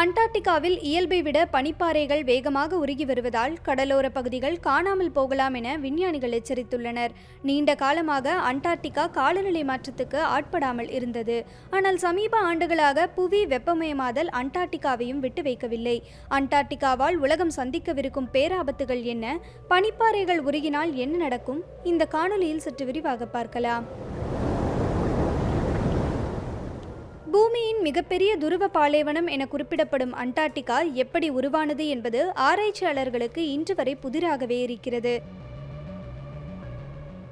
அண்டார்டிகாவில் இயல்பை விட பனிப்பாறைகள் வேகமாக உருகி வருவதால் கடலோர பகுதிகள் காணாமல் போகலாம் என விஞ்ஞானிகள் எச்சரித்துள்ளனர். நீண்ட காலமாக அண்டார்டிகா காலநிலை மாற்றத்துக்கு ஆட்படாமல் இருந்தது. ஆனால் சமீப ஆண்டுகளாக புவி வெப்பமயமாதல் அண்டார்டிகாவையும் விட்டு வைக்கவில்லை. அண்டார்டிகாவால் உலகம் சந்திக்கவிருக்கும் பேராபத்துகள் என்ன? பனிப்பாறைகள் உருகினால் என்ன நடக்கும்? இந்த காணொலியில் சற்று விரிவாக பார்க்கலாம். பூமியின் மிகப்பெரிய துருவ பாலைவனம் என குறிப்பிடப்படும் அண்டார்டிகா எப்படி உருவானது என்பது ஆராய்ச்சியாளர்களுக்கு இன்று வரை புதிராகவே இருக்கிறது.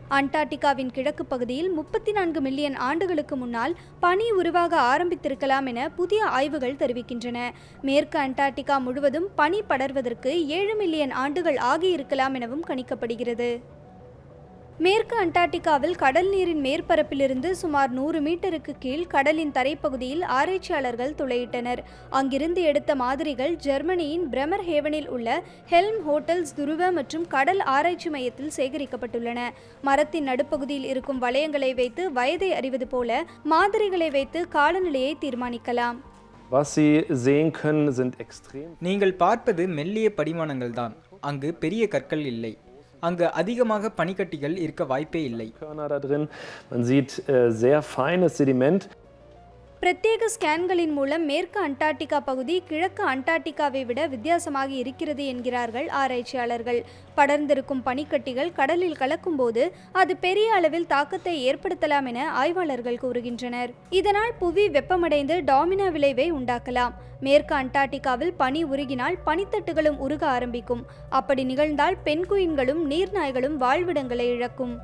அண்டார்டிகாவின் கிழக்கு பகுதியில் முப்பத்தி நான்கு மில்லியன் ஆண்டுகளுக்கு முன்னால் பனி உருவாக ஆரம்பித்திருக்கலாம் என புதிய ஆய்வுகள் தெரிவிக்கின்றன. மேற்கு அண்டார்டிகா முழுவதும் பனி படர்வதற்கு ஏழு மில்லியன் ஆண்டுகள் ஆகியிருக்கலாம் எனவும் கணிக்கப்படுகிறது. மேற்கு அண்டார்டிகாவில் கடல் நீரின் மேற்பரப்பிலிருந்து சுமார் நூறு மீட்டருக்கு கீழ் கடலின் தரைப்பகுதியில் ஆராய்ச்சியாளர்கள் துளையிட்டனர். அங்கிருந்து எடுத்த மாதிரிகள் ஜெர்மனியின் பிரெமர் ஹேவனில் உள்ள ஹெல்ம் ஹோட்டல்ஸ் துருவ மற்றும் கடல் ஆராய்ச்சி மையத்தில் சேகரிக்கப்பட்டுள்ளன. மரத்தின் நடுப்பகுதியில் இருக்கும் வளையங்களை வைத்து வயதை அறிவது போல மாதிரிகளை வைத்து காலநிலையை தீர்மானிக்கலாம். Was Sie sehen können, sind extrem. நீங்கள் பார்ப்பது மெல்லிய படிமானங்கள் தான் அங்கு பெரிய கற்கள் இல்லை. அங்கு அதிகமாக பனிக்கட்டிகள் இருக்க வாய்ப்பே இல்லை. பிரத்யேக ஸ்கேன்களின் மூலம் மேற்கு அண்டார்டிகா பகுதி கிழக்கு அண்டார்டிகாவை விட வித்தியாசமாக இருக்கிறது என்கிறார்கள் ஆராய்ச்சியாளர்கள். படர்ந்திருக்கும் பனிக்கட்டிகள் கடலில் கலக்கும்போது அது பெரிய அளவில் தாக்கத்தை ஏற்படுத்தலாம் என ஆய்வாளர்கள் கூறுகின்றனர். இதனால் புவி வெப்பமடைந்து டாமினோ விளைவை உண்டாக்கலாம். மேற்கு அண்டார்டிகாவில் பனி உருகினால் பனித்தட்டுகளும் உருக ஆரம்பிக்கும். அப்படி நிகழ்ந்தால் பெண்குயின்களும் நீர்நாய்களும் வாழ்விடங்களை இழக்கும்.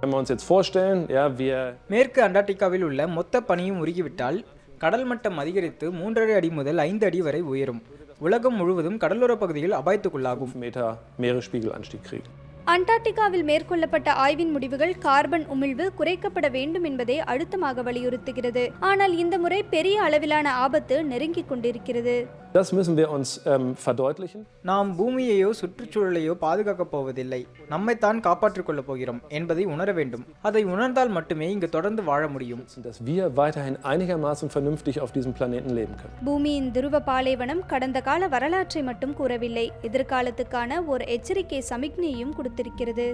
Wenn wir uns jetzt vorstellen, ja, wir மேற்கு அண்டார்டிகாவில் உள்ள மொத்த பனியும் உருகிவிட்டால் கடல் மட்டம் அதிகரித்து மூன்றரை அடி முதல் ஐந்து அடி வரை உயரும் உலகம் முழுவதும் கடலோர பகுதியில் அபாயத்துக்குள்ளாகும் 5 Meter Meeresspiegelanstieg kriegen. அண்டார்டிகாவில் மேற்கொள்ளப்பட்ட ஆய்வின் முடிவுகள் கார்பன் உமிழ்வு குறைக்கப்பட வேண்டும் என்பதை அழுத்தமாக வலியுறுத்துகிறது. ஆனால் இந்த முறை பெரிய அளவிலான ஆபத்து நெருங்கிக் கொண்டிருக்கிறது. Ähm. நாம் பூமியையோ சுற்றுச்சூழலையோ பாதுகாக்கப் போவதில்லை. நம்மைத்தான் காப்பாற்றிக் கொள்ளப் போகிறோம் என்பதை உணர வேண்டும். அதை உணர்ந்தால் மட்டுமே இங்கு தொடர்ந்து வாழ முடியும். பூமியின் துருவ பாலைவனம் கடந்த கால வரலாற்றை மட்டும் கூறவில்லை. எதிர்காலத்துக்கான ஒரு எச்சரிக்கை சமிக்ஞையும் கொடுத்திருக்கிறது